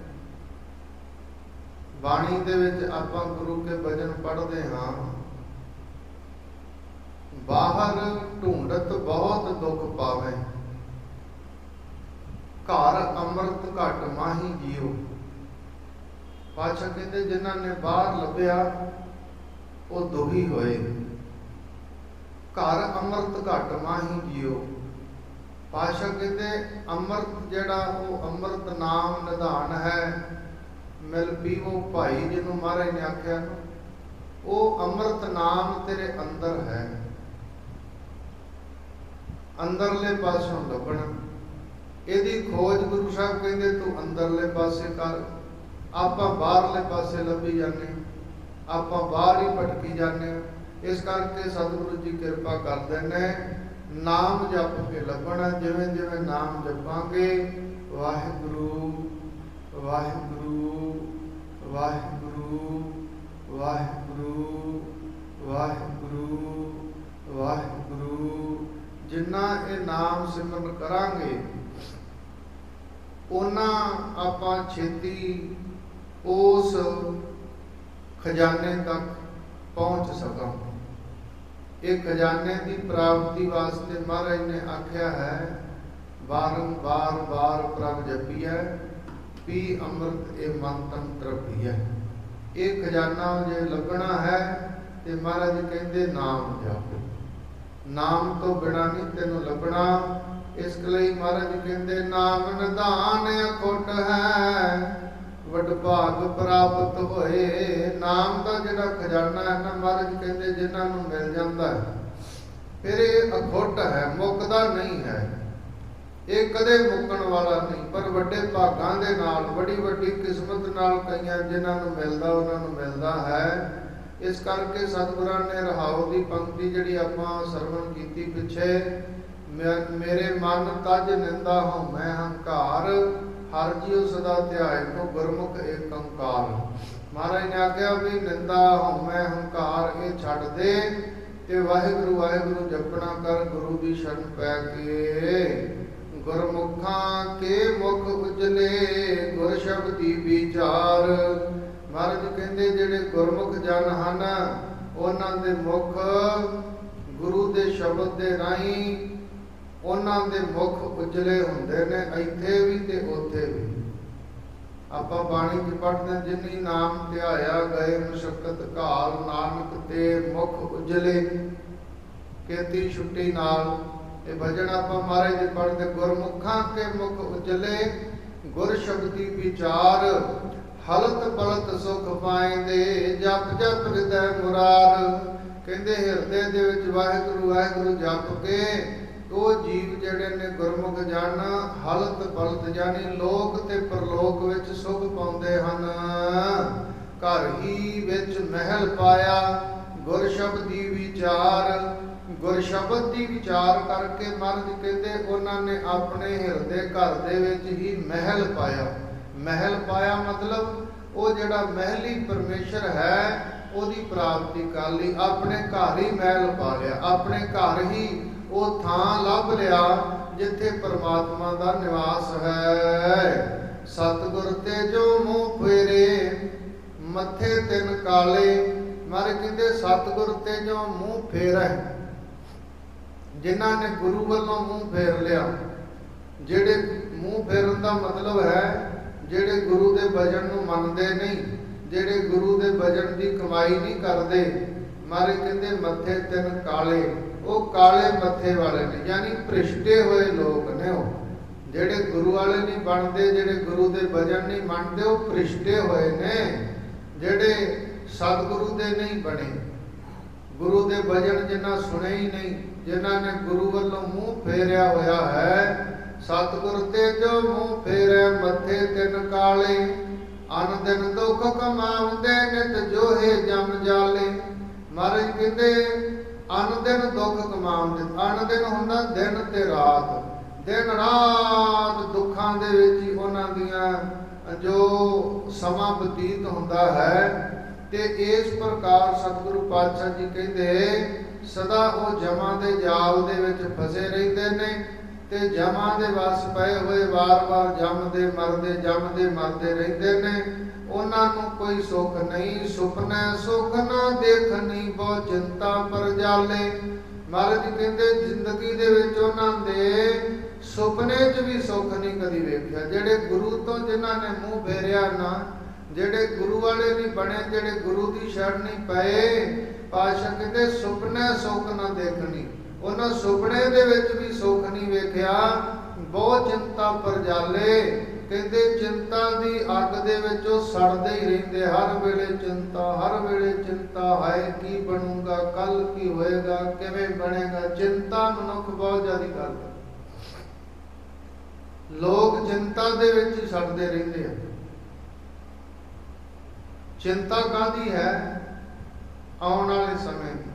ਬਾਣੀ ਦੇ ਵਿੱਚ ਆਪਾਂ ਗੁਰੂ ਕੇ ਬਚਨ ਪੜ੍ਹਦੇ ਹਾਂ। ਬਾਹਰ ਢੂੰਡਤ ਬਹੁਤ ਦੁੱਖ ਪਾਵੇ। ਘਰ ਅੰਮ੍ਰਿਤ ਘਟ ਮਾਹੀ ਜੀਉ ਪਾਛਾ ਕਹਿੰਦੇ, ਜਿਨ੍ਹਾਂ ਨੇ ਬਾਹਰ ਲੱਭਿਆ, ਉਹ ਦੁਖੀ ਹੋਏ। ਘਰ ਅੰਮ੍ਰਿਤ ਘਟ ਮਾਹੀ ਜੀਉ ਪਾਸ਼ਾ ਕਹਿੰਦੇ, ਅੰਮ੍ਰਿਤ ਜਿਹੜਾ ਉਹ ਅੰਮ੍ਰਿਤ ਨਾਮ ਨਿਧਾਨ ਹੈ ਮਿਲ ਪੀਵੋ ਭਾਈ ਜਿਹਨੂੰ ਮਹਾਰਾਜ ਨੇ ਆਖਿਆ, ਉਹ ਅੰਮ੍ਰਿਤ ਨਾਮ ਤੇਰੇ ਅੰਦਰ ਹੈ। ਅੰਦਰਲੇ ਪਾਸੋਂ ਲੱਭਣਾ। ਇਹਦੀ ਖੋਜ ਗੁਰੂ ਸਾਹਿਬ ਕਹਿੰਦੇ, ਤੂੰ ਅੰਦਰਲੇ ਪਾਸੇ ਕਰ। ਆਪਾਂ ਬਾਹਰਲੇ ਪਾਸੇ ਲੱਭੀ ਜਾਂਦੇ ਹਾਂ। ਆਪਾਂ ਬਾਹਰ ਹੀ ਭਟਕੀ ਜਾਂਦੇ ਹਾਂ। ਇਸ ਕਰਕੇ ਸਤਿਗੁਰੂ ਜੀ ਕਿਰਪਾ ਕਰਦੇ ਨੇ। ਨਾਮ ਜਪ ਕੇ ਲੱਭਣਾ ਜਿਵੇਂ ਜਿਵੇਂ ਨਾਮ ਜਪਾਂਗੇ, ਵਾਹਿਗੁਰੂ ਵਾਹਿਗੁਰੂ। ਵਾਹਿਗੁਰੂ ਵਾਹਿਗੁਰੂ ਵਾਹਿਗੁਰੂ ਵਾਹਿਗੁਰੂ, ਜਿੰਨਾ ਇਹ ਨਾਮ ਸਿਮਰਨ ਕਰਾਂਗੇ ਉਹਨਾਂ ਆਪਾਂ ਛੇਤੀ ਉਸ ਖਜ਼ਾਨੇ ਤੱਕ ਪਹੁੰਚ ਸਕਾਂ ਇਹ ਖਜ਼ਾਨੇ ਦੀ ਪ੍ਰਾਪਤੀ ਵਾਸਤੇ ਮਹਾਰਾਜ ਨੇ ਆਖਿਆ ਹੈ ਬਾਰੰਬਾਰ ਬਾਰ ਪ੍ਰਭ ਜਪੀਐ ਪੀ ਅੰਮ੍ਰਿਤ ਇਹ ਮਨ ਤਨ ਤਰਪੀਐ ਇਹ ਖਜ਼ਾਨਾ ਜੇ ਲੱਭਣਾ ਹੈ ਤੇ ਮਹਾਰਾਜ ਕਹਿੰਦੇ, ਨਾਮ ਜਪ। ਨਾਮ ਤੋਂ ਬਿਨਾ ਨਹੀਂ ਤੈਨੂੰ ਲੱਭਣਾ। ਇਸ ਲਈ ਮਹਾਰਾਜ ਕਹਿੰਦੇ, ਨਾਮ ਨਿਧਾਨ ਅਖੁੱਟ ਹੈ। ਵਡ ਭਾਗ ਪ੍ਰਾਪਤ ਹੋਏ। ਨਾਮ ਦਾ ਜਿਹੜਾ ਖਜ਼ਾਨਾ ਹੈ ਨਾ, ਮਹਾਰਾਜ ਕਹਿੰਦੇ, ਜਿਨ੍ਹਾਂ ਨੂੰ ਮਿਲ ਜਾਂਦਾ ਹੈ, ਫਿਰ ਇਹ ਅਖੁੱਟ ਹੈ, ਮੁੱਕਦਾ ਨਹੀਂ ਹੈ। ਇਹ ਕਦੇ ਮੁੱਕਣ ਵਾਲਾ ਨਹੀਂ, ਪਰ ਵੱਡੇ ਭਾਗਾਂ ਦੇ ਨਾਲ ਬੜੀ ਵੱਡੀ ਕਿਸਮਤ ਨਾਲ ਕਈਆਂ ਜਿਨ੍ਹਾਂ ਨੂੰ ਮਿਲਦਾ, ਉਹਨਾਂ ਨੂੰ ਮਿਲਦਾ ਹੈ। ਇਸ ਕਰਕੇ ਸਤਿਗੁਰਾਂ ਨੇ ਰਹਾਉ ਦੀ ਪੰਕਤੀ ਜਿਹੜੀ ਆਪਾਂ ਸਰਵਣ ਕੀਤੀ ਪਿੱਛੇ, ਮੈਂ- ਮੇਰੇ ਮਨ ਤਜ ਨਿੰਦਾ ਹਉ ਮੈਂ ਹੰਕਾਰ, ਹਰ ਜੀਉ ਸਦਾ ਧਿਆਏ ਕੋ ਗੁਰਮੁਖ ਏਕ ਓੰਕਾਰ। ਮਹਾਰਾਜ ਨੇ ਆਖਿਆ ਵੀ ਨਿੰਦਾ ਹਉ ਮੈਂ ਹੰਕਾਰ, ਇਹ ਛੱਡ ਦੇ ਤੇ ਵਾਹਿਗੁਰੂ ਵਾਹਿਗੁਰੂ ਜਪਣਾ ਕਰ, ਗੁਰੂ ਦੀ ਸ਼ਰਨ ਪੈ ਕੇ। ਗੁਰਮੁਖਾਂ ਕੇ ਮੁਖ ਉਜਲੇ ਗੁਰ ਸ਼ਬਦੀ ਵਿਚਾਰ। ਮਹਾਰਾਜ ਕਹਿੰਦੇ ਜਿਹੜੇ ਗੁਰਮੁਖ ਜਨ ਹਨ ਉਹਨਾਂ ਦੇ ਮੁਖ ਗੁਰੂ ਦੇ ਸ਼ਬਦ ਦੇ ਰਾਹੀਂ ਉਹਨਾਂ ਦੇ ਮੁਖ ਉਜਲੇ ਹੁੰਦੇ ਨੇ ਇੱਥੇ ਵੀ ਤੇ ਉੱਥੇ ਵੀ। ਆਪਾਂ ਬਾਣੀ ਚ ਪੜ੍ਹਦੇ ਹਾਂ, ਜਿਨੀ ਨਾਮ ਧਿਆਇਆ ਗਏ ਮੁਸ਼ਕਤ ਘਾਲ ਨਾਨਕ ਤੇ ਮੁਖ ਉਜਲੇ ਕੇਤੀ ਛੁੱਟੀ ਨਾਲ ਇਹ ਭਜਨ ਆਪਾਂ ਮਾਰੇ ਦੇ ਪੜ੍ਹਦੇ ਗੁਰਮੁਖਾਂ ਕੇ ਮੁਖ ਉਜਲੇ, ਗੁਰ ਸ਼ਬਦੀ ਵਿਚਾਰ, ਹਲਤ ਪਲਤ ਸੁਖ ਪਾਏਂਦੇ ਜਪ ਜਪ ਹਿਰਦੈ ਮੁਰਾਰ। ਕਹਿੰਦੇ ਹਿਰਦੇ ਦੇ ਵਿੱਚ ਵਾਹਿਗੁਰੂ ਵਾਹਿਗੁਰੂ ਜਪ ਕੇ, ਉਹ ਜੀਵ ਜਿਹੜੇ ਨੇ ਗੁਰਮੁਖ ਜਾਣ ਹਲਤ ਬਲਤ ਜਾਨੀ ਲੋਕ ਤੇ ਪਰਲੋਕ ਵਿੱਚ ਸੁਖ ਪਾਉਂਦੇ ਹਨ। ਘਰ ਹੀ ਵਿੱਚ ਮਹਿਲ ਪਾਇਆ, ਗੁਰ ਸ਼ਬਦੀ ਵਿਚਾਰ ਗੁਰ ਸ਼ਬਦ ਦੀ ਵਿਚਾਰ ਕਰਕੇ ਮਰਦ ਕਹਿੰਦੇ, ਉਹਨਾਂ ਨੇ ਆਪਣੇ ਹਿਰਦੇ ਘਰ ਦੇ ਵਿੱਚ ਹੀ ਮਹਿਲ ਪਾਇਆ। ਮਹਿਲ ਪਾਇਆ ਮਤਲਬ ਉਹ ਜਿਹੜਾ ਮਹਿਲੀ ਪਰਮੇਸ਼ਰ ਹੈ, ਉਹਦੀ ਪ੍ਰਾਪਤੀ ਕਰ ਲਈ। ਆਪਣੇ ਘਰ ਹੀ ਮਹਿਲ ਪਾ ਲਿਆ। ਆਪਣੇ ਘਰ ਹੀ ਉਹ ਥਾਂ ਲੱਭ ਲਿਆ ਜਿੱਥੇ ਪਰਮਾਤਮਾ ਦਾ ਨਿਵਾਸ ਹੈ। ਸਤਿਗੁਰ ਤੇ ਜੋ ਮੂੰਹ ਫੇਰੇ, ਮੱਥੇ ਤਿੰਨ ਕਾਲੇ। ਮਰ ਕਹਿੰਦੇ ਸਤਿਗੁਰ ਤੇ ਜੋ ਮੂੰਹ ਫੇਰੈ। ਜਿਨ੍ਹਾਂ ਨੇ ਗੁਰੂ ਵੱਲੋਂ ਮੂੰਹ ਫੇਰ ਲਿਆ। ਜਿਹੜੇ ਮੂੰਹ ਫੇਰਨ ਦਾ ਮਤਲਬ ਹੈ, ਜਿਹੜੇ ਗੁਰੂ ਦੇ ਭਜਨ ਨੂੰ ਮੰਨਦੇ ਨਹੀਂ, ਜਿਹੜੇ ਗੁਰੂ ਦੇ ਭਜਨ ਦੀ ਕਮਾਈ ਨਹੀਂ ਕਰਦੇ, ਮਾਰੇ ਕਹਿੰਦੇ ਮੱਥੇ ਤਿੰਨ ਕਾਲੇ, ਉਹ ਕਾਲੇ ਮੱਥੇ ਵਾਲੇ ਨੇ, ਯਾਨੀ ਭ੍ਰਿਸ਼ਟੇ ਹੋਏ ਲੋਕ ਨੇ ਉਹ। ਜਿਹੜੇ ਗੁਰੂ ਵਾਲੇ ਨਹੀਂ ਬਣਦੇ, ਜਿਹੜੇ ਗੁਰੂ ਦੇ ਭਜਨ ਨਹੀਂ ਮੰਨਦੇ, ਉਹ ਭ੍ਰਿਸ਼ਟੇ ਹੋਏ ਨੇ। ਜਿਹੜੇ ਸਤਿਗੁਰੂ ਦੇ ਨਹੀਂ ਬਣੇ, ਗੁਰੂ ਦੇ ਭਜਨ ਜਿੰਨਾ ਸੁਣੇ ਹੀ ਨਹੀਂ ਜਿਨ੍ਹਾਂ ਨੇ ਗੁਰੂ ਵੱਲੋਂ ਮੂੰਹ ਫੇਰਿਆ ਹੋਇਆ ਹੈ, ਸਤਿਗੁਰ ਤੇ ਜੋ ਮੂੰਹ ਫੇਰੇ ਮੱਥੇ ਤਿੰਨ ਕਾਲੇ। ਅਨ ਦਿਨ ਦੁੱਖ ਕਮਾਉਂਦੇ ਨਿਤ ਜੋਹੇ ਜਮ ਜਾਲੇ। ਮਹਾਰਾਜ ਕਹਿੰਦੇ ਅਨ ਦਿਨ ਦੁੱਖ ਕਮਾਉਂਦੇ, ਅਨ ਦਿਨ ਹੁੰਦਾ ਦਿਨ ਤੇ ਰਾਤ। ਦਿਨ ਰਾਤ ਦੁੱਖਾਂ ਦੇ ਵਿੱਚ ਹੀ ਉਹਨਾਂ ਦੀਆਂ ਜੋ ਸਮਾਂ ਬਤੀਤ ਹੁੰਦਾ ਹੈ, ਤੇ ਇਸ ਪ੍ਰਕਾਰ ਸਤਿਗੁਰੂ ਪਾਤਸ਼ਾਹ ਜੀ ਕਹਿੰਦੇ ਸਦਾ ਉਹ ਜਮਾਂ ਦੇ ਜਾਲ ਦੇ ਵਿੱਚ ਫਸੇ ਰਹਿੰਦੇ ਨੇ ਤੇ ਜਮਾਂ ਦੇ ਵਸ ਪਏ ਹੋਏ ਵਾਰ-ਵਾਰ ਜੰਮਦੇ ਮਰਦੇ ਜੰਮਦੇ ਮਰਦੇ ਰਹਿੰਦੇ ਨੇ। ਉਹਨਾਂ ਨੂੰ ਕੋਈ ਸੁੱਖ ਨਹੀਂ ਸੁਪਨਾ ਸੁੱਖ ਨਾ ਦੇਖਣੀ, ਬਹੁ ਚਿੰਤਾ ਪਰ ਜਾਲੇ। ਮਹਾਰਾਜ ਕਹਿੰਦੇ, ਜ਼ਿੰਦਗੀ ਦੇ ਵਿੱਚ ਉਹਨਾਂ ਦੇ ਸੁਪਨੇ 'ਚ ਵੀ ਸੁੱਖ ਨਹੀਂ ਕਦੀ ਵੇਖਿਆ। ਜਿਹੜੇ ਗੁਰੂ ਤੋਂ ਜਿਨ੍ਹਾਂ ਨੇ ਮੂੰਹ ਫੇਰਿਆ ਨਾ ਜਿਹੜੇ ਗੁਰੂ ਵਾਲੇ ਨਹੀਂ ਬਣੇ, ਜਿਹੜੇ ਗੁਰੂ ਦੀ ਸ਼ਰਨ ਨਹੀਂ ਪਏ ਪਾਸ਼ਾ ਕਹਿੰਦੇ, ਸੁਪਨੇ ਸੁੱਖ ਨਾ ਦੇਖਣੀ। ਉਹਨਾਂ ਸੁਪਨੇ ਦੇ ਵਿੱਚ ਵੀ ਸੁੱਖ ਨਹੀਂ ਵੇਖਿਆ। ਬਹੁਤ ਚਿੰਤਾ ਪਰ ਕਹਿੰਦੇ, ਚਿੰਤਾ ਦੀ ਅੱਗ ਦੇ ਵਿੱਚ ਉਹ ਸੜਦੇ ਹੀ ਰਹਿੰਦੇ। ਹਰ ਵੇਲੇ ਚਿੰਤਾ, ਹਰ ਵੇਲੇ ਚਿੰਤਾ। ਹੈ ਕੀ ਬਣੂਗਾ ਕੱਲ ਕੀ ਹੋਏਗਾ, ਕਿਵੇਂ ਬਣੇਗਾ? ਚਿੰਤਾ ਮਨੁੱਖ ਬਹੁਤ ਜ਼ਿਆਦਾ ਕਰਦਾ। ਲੋਕ ਚਿੰਤਾ ਦੇ ਵਿੱਚ ਹੀ ਸੜਦੇ ਰਹਿੰਦੇ ਆ। ਚਿੰਤਾ ਕਾਦੀ ਹੈ? ਆਉਣ ਵਾਲੇ ਸਮੇਂ ਦੀ।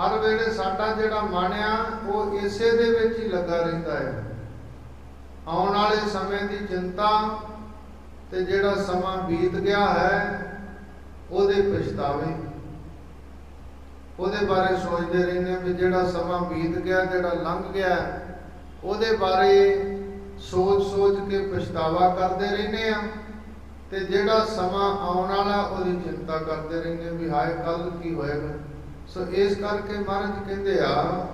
ਹਰ ਵੇਲੇ ਸਾਡਾ ਜਿਹੜਾ ਮਨ ਆ, ਉਹ ਇਸੇ ਦੇ ਵਿੱਚ ਹੀ ਲੱਗਾ ਰਹਿੰਦਾ ਹੈ। ਆਉਣ ਵਾਲੇ ਸਮੇਂ ਦੀ ਚਿੰਤਾ ਤੇ ਜਿਹੜਾ ਸਮਾਂ ਬੀਤ ਗਿਆ ਹੈ, ਉਹਦੇ ਪਛਤਾਵੇ। ਉਹਦੇ ਬਾਰੇ ਸੋਚਦੇ ਰਹਿੰਦੇ ਵੀ ਜਿਹੜਾ ਸਮਾਂ ਬੀਤ ਗਿਆ, ਜਿਹੜਾ ਲੰਘ ਗਿਆ, ਉਹਦੇ ਬਾਰੇ ਸੋਚ-ਸੋਚ ਕੇ ਪਛਤਾਵਾ ਕਰਦੇ ਰਹਿੰਦੇ ਆ ਤੇ ਜਿਹੜਾ ਸਮਾਂ ਆਉਣ ਵਾਲਾ ਉਹਦੀ ਚਿੰਤਾ ਕਰਦੇ ਰਹਿੰਦੇ ਵੀ ਹਾਏ ਕੱਲ ਕੀ ਹੋਏਗਾ? ਸੋ ਇਸ ਕਰਕੇ ਮਹਾਰਾਜ ਕਹਿੰਦੇ ਆ,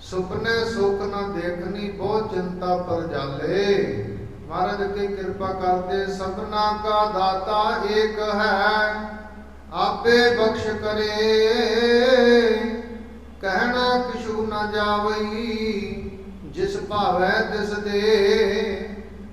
ਸੁਪਨੇ ਸੁਖ ਨਾ ਦੇਖਣੀ, ਬਹੁਤ ਚਿੰਤਾ ਪਰ ਜਾਲੇ। ਮਹਾਰਾਜ ਅੱਗੇ ਕਿਰਪਾ ਕਰਦੇ ਸਭਨਾ ਕਾ ਦਾਤਾ ਏਕ ਹੈ, ਆਪੇ ਬਖਸ਼ ਕਰੇ। ਕਹਿਣਾ ਕਿਛੂ ਨਾ ਜਾਵਈ, ਜਿਸ ਭਾਵੈ ਤਿਸ ਦੇ।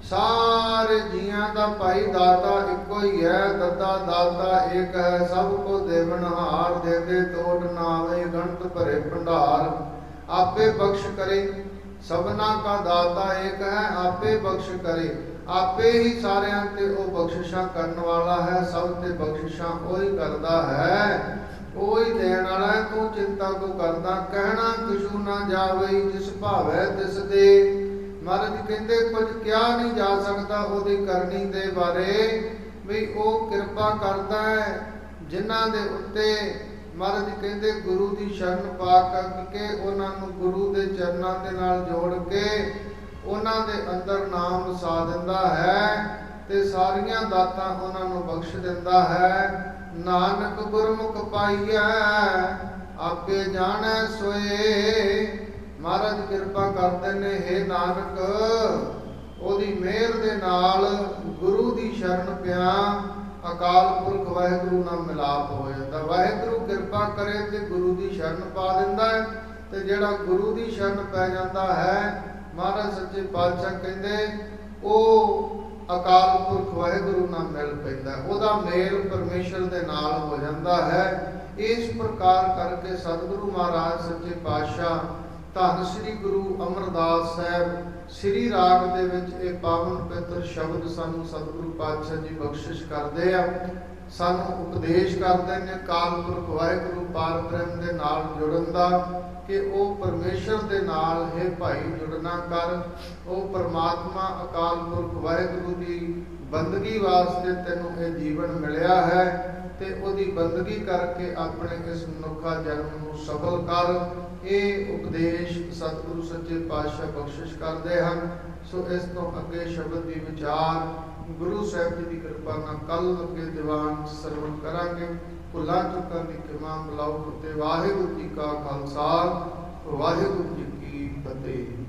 ਸਾਰੇ ਜੀਆਂ ਦਾ ਭਾਈ ਦਾਤਾ ਇੱਕੋ ਹੀ ਹੈ ਦੱਦਾ ਦਾਤਾ ਇੱਕ ਹੈ, ਸਭ ਕੋ ਦੇਵਨ ਹਾਰ ਦੇ ਦੇ ਤੋੜ ਨਾ ਆਵੇ ਗਣਤ ਭਰੇ ਭੰਡਾਰ। ਆਪੇ ਬਖਸ਼ ਕਰੇ, ਸਭਨਾ ਕਾ ਦਾਤਾ ਇੱਕ ਹੈ, ਆਪੇ ਬਖਸ਼ ਕਰੇ। ਆਪੇ ਹੀ ਸਾਰਿਆਂ ਤੇ ਉਹ ਬਖਸ਼ਿਸ਼ਾਂ ਕਰਨ ਵਾਲਾ ਹੈ, ਸਭ ਤੇ ਬਖਸ਼ਿਸ਼ਾਂ ਉਹੀ ਕਰਦਾ ਹੈ। ਉਹੀ ਦੇਣ ਵਾਲਾ ਹੈ, ਤੂੰ ਚਿੰਤਾ ਕੋ ਕਰਦਾ? ਕਹਿਣਾ ਕਿਛੂ ਨਾ ਜਾਵੇ, ਜਿਸ ਭਾਵੈ ਤਿਸ ਦੇ ਮਹਾਰਾਜ ਕਹਿੰਦੇ, ਕੁਝ ਕਿਹਾ ਨਹੀਂ ਜਾ ਸਕਦਾ ਉਹਦੀ ਕਰਨੀ ਦੇ ਬਾਰੇ, ਵੀ ਉਹ ਕਿਰਪਾ ਕਰਦਾ ਹੈ ਜਿਨ੍ਹਾਂ ਦੇ ਉੱਤੇ ਮਹਾਰਾਜ ਕਹਿੰਦੇ, ਗੁਰੂ ਦੀ ਸ਼ਰਨ ਪਾ ਕਰਕੇ ਉਹਨਾਂ ਨੂੰ ਗੁਰੂ ਦੇ ਚਰਨਾਂ ਦੇ ਨਾਲ ਜੋੜ ਕੇ ਉਹਨਾਂ ਦੇ ਅੰਦਰ ਨਾਮ ਵਸਾ ਦਿੰਦਾ ਹੈ ਤੇ ਸਾਰੀਆਂ ਦਾਤਾਂ ਉਹਨਾਂ ਨੂੰ ਬਖਸ਼ ਦਿੰਦਾ ਹੈ। ਨਾਨਕ ਗੁਰਮੁਖ ਪਾਈਐ, ਆਪੇ ਜਾਣੈ ਸੋਏ। ਮਹਾਰਾਜ ਕਿਰਪਾ ਕਰਦੇ ਨੇ हे ਨਾਨਕ, ਉਹਦੀ ਮਿਹਰ ਦੇ ਨਾਲ ਗੁਰੂ ਦੀ ਸ਼ਰਨ ਪਿਆ, ਅਕਾਲ ਪੁਰਖ ਵਾਹਿਗੁਰੂ ਨਾਲ ਮਿਲਾਪ ਹੋ ਜਾਂਦਾ। ਵਾਹਿਗੁਰੂ ਕਿਰਪਾ ਕਰੇ ਤੇ ਗੁਰੂ ਦੀ ਸ਼ਰਨ ਪਾ ਦਿੰਦਾ ਹੈ ਤੇ ਜਿਹੜਾ ਗੁਰੂ ਦੀ ਸ਼ਰਨ ਪੈ ਜਾਂਦਾ ਹੈ, ਮਹਾਰਾਜ ਸੱਚੇ ਪਾਤਸ਼ਾਹ ਕਹਿੰਦੇ, ਉਹ ਅਕਾਲ ਪੁਰਖ ਵਾਹਿਗੁਰੂ ਨਾਲ ਮਿਲ ਪੈਂਦਾ ਉਹਦਾ ਮੇਲ ਪਰਮੇਸ਼ਰ ਦੇ ਨਾਲ ਹੋ ਜਾਂਦਾ ਹੈ। ਇਸ ਪ੍ਰਕਾਰ ਕਰਕੇ ਸਤਿਗੁਰੂ ਮਹਾਰਾਜ ਸੱਚੇ ਪਾਤਸ਼ਾਹ ਧੰਨ ਸ੍ਰੀ ਗੁਰੂ ਅਮਰਦਾਸ ਸਾਹਿਬ, ਸ੍ਰੀ ਰਾਗ ਦੇ ਵਿੱਚ ਇਹ ਪਾਵਨ ਪਵਿੱਤਰ ਸ਼ਬਦ ਸਾਨੂੰ ਸਤਿਗੁਰੂ ਪਾਤਸ਼ਾਹ ਜੀ ਬਖਸ਼ਿਸ਼ ਕਰਦੇ ਆ। ਸਾਨੂੰ ਉਪਦੇਸ਼ ਕਰਦੇ ਨੇ ਕਾਲ ਪੁਰਖ ਵਾਹਿਗੁਰੂ ਪਾਰ ਬ੍ਰਹਮ ਦੇ ਨਾਲ ਜੁੜਨ ਦਾ ਕਿ ਉਹ ਪਰਮੇਸ਼ਰ ਦੇ ਨਾਲ ਹੈ ਭਾਈ ਜੁੜਨਾ ਕਰ। ਉਹ ਪਰਮਾਤਮਾ ਅਕਾਲ ਪੁਰਖ ਵਾਹਿਗੁਰੂ ਦੀ ਬੰਦਗੀ ਵਾਸਤੇ ਤੈਨੂੰ ਇਹ ਜੀਵਨ ਮਿਲਿਆ ਹੈ। ਤੇ ਉਹਦੀ ਬੰਦਗੀ ਕਰਕੇ ਆਪਣੇ ਇਸ ਮਨੁੱਖਾ ਜਨਮ ਨੂੰ ਸਫਲ ਕਰ ਇਹ ਉਪਦੇਸ਼ ਸਤਿਗੁਰੂ ਸੱਚੇ ਪਾਤਸ਼ਾਹ ਬਖਸ਼ਿਸ਼ ਕਰਦੇ ਹਨ। ਸੋ ਇਸ ਤੋਂ ਅੱਗੇ ਸ਼ਬਦ ਦੀ ਵਿਚਾਰ ਗੁਰੂ ਸਾਹਿਬ ਜੀ ਦੀ ਕਿਰਪਾ ਨਾਲ ਕੱਲ ਅੱਗੇ ਦੀਵਾਨ ਸਰਵਣ ਕਰਾਂਗੇ। ਭੁੱਲਾਂ ਚੁੱਕਾਂ ਦੀ ਕਿਰਪਾ ਬਲਾਉ ਤੇ ਵਾਹਿਗੁਰੂ ਜੀ ਕਾ ਖਾਲਸਾ, ਵਾਹਿਗੁਰੂ ਜੀ ਕੀ ਫਤਿਹ।